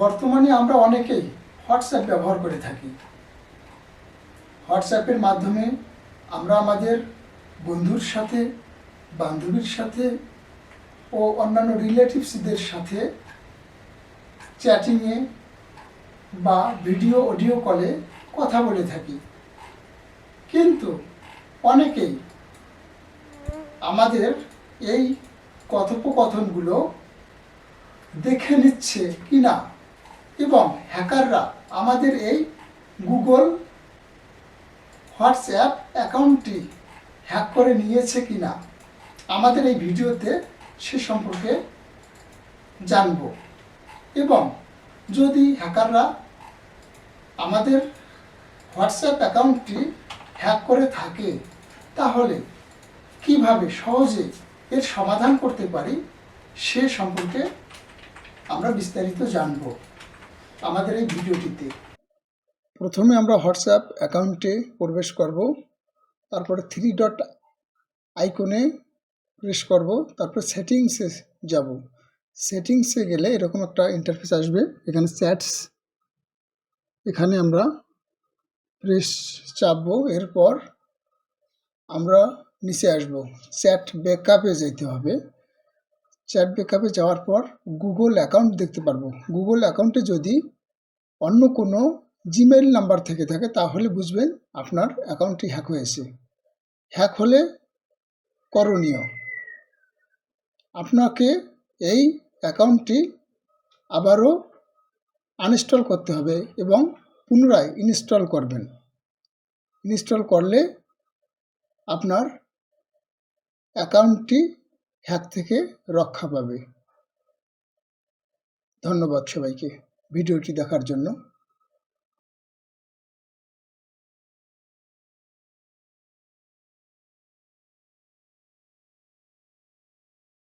বর্তমানে আমরা অনেকেই হোয়াটসঅ্যাপ ব্যবহার করে থাকি। হোয়াটসঅ্যাপের মাধ্যমে আমরা আমাদের বন্ধুর সাথে, বান্ধবীর সাথে ও অন্যান্য রিলেটিভসদের সাথে চ্যাটিংয়ে বা ভিডিও অডিও কলে কথা বলে থাকি। কিন্তু অনেকেই আমাদের এই কথোপকথনগুলো দেখে নিচ্ছে কিনা এবং হ্যাকাররা আমাদের এই গুগল হোয়াটসঅ্যাপ অ্যাকাউন্টটি হ্যাক করে নিয়েছে কি না আমাদের এই ভিডিওতে সে সম্পর্কে জানব। এবং যদি হ্যাকাররা আমাদের হোয়াটসঅ্যাপ অ্যাকাউন্টটি হ্যাক করে থাকে, তাহলে কীভাবে সহজে এর সমাধান করতে পারি সে সম্পর্কে আমরা বিস্তারিত জানব। আমাদের এই ভিডিওটিতে। প্রথমে আমরা হোয়াটসঅ্যাপ অ্যাকাউন্টে প্রবেশ করব, তারপরে থ্রি ডট আইকনে প্রেস করব, তারপর সেটিংসে যাব। সেটিংসে গেলে এরকম একটা ইন্টারফেস আসবে, এখানে চ্যাটস এখানে আমরা প্রেস চাপবো, এরপর আমরা নিচে আসব। চ্যাট ব্যাকআপে যেতে হবে। চ্যাট ব্যাকআপে যাওয়ার পর গুগল অ্যাকাউন্ট দেখতে পারব। গুগল অ্যাকাউন্টে যদি অন্য কোনো জিমেইল নাম্বার থেকে থাকে, তাহলে বুঝবেন আপনার অ্যাকাউন্টটি হ্যাক হয়েছে। হ্যাক হলে করণীয়, আপনাকে এই অ্যাকাউন্টটি আবারও আনইনস্টল করতে হবে এবং পুনরায় ইনস্টল করবেন। ইনস্টল করলে আপনার অ্যাকাউন্টটি হ্যাক থেকে রক্ষা পাবে। ধন্যবাদ সবাইকে। ভিডিওটি দেখার জন্য